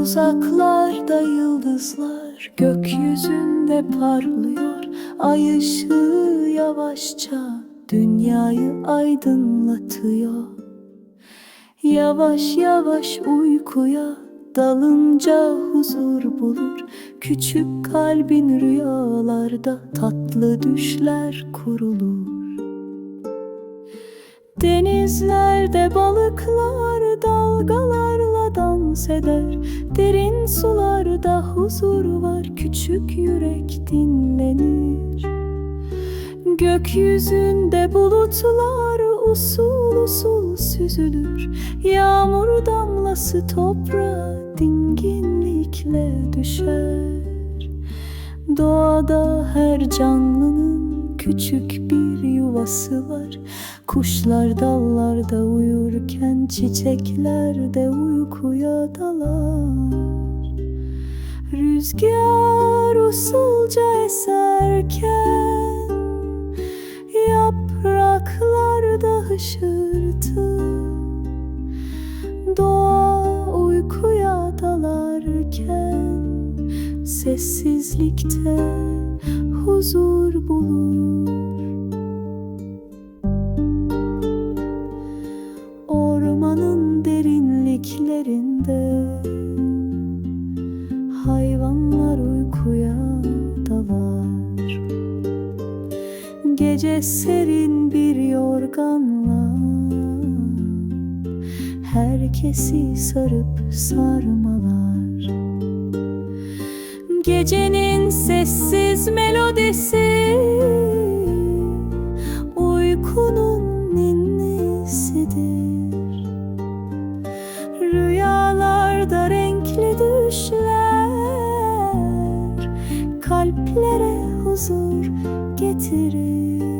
Uzaklarda yıldızlar gökyüzünde parlıyor. Ay ışığı yavaşça dünyayı aydınlatıyor. Yavaş yavaş uykuya dalınca huzur bulur. Küçük kalbin rüyalarda tatlı düşler kurulur. Denizlerde balıklar dalgalarla dans Derin sularda huzur var küçük yürek dinlenir. Gökyüzünde bulutlar usul usul süzülür. Yağmur damlası toprağa dinginlikle düşer. Doğada her canlının küçük bir yuvası var. Kuşlar dallarda uyurken çiçekler de uykuya dalar. Rüzgar usulca eserken Yapraklarda hışırtı. Doğa uykuya dalarken Sessizlikte huzur bulur Hayvanlar uykuya dalar. Gece serin bir yorganla Herkesi sarıp sarmalar. Gecenin sessiz melodisi düşler Kalplere huzur getirir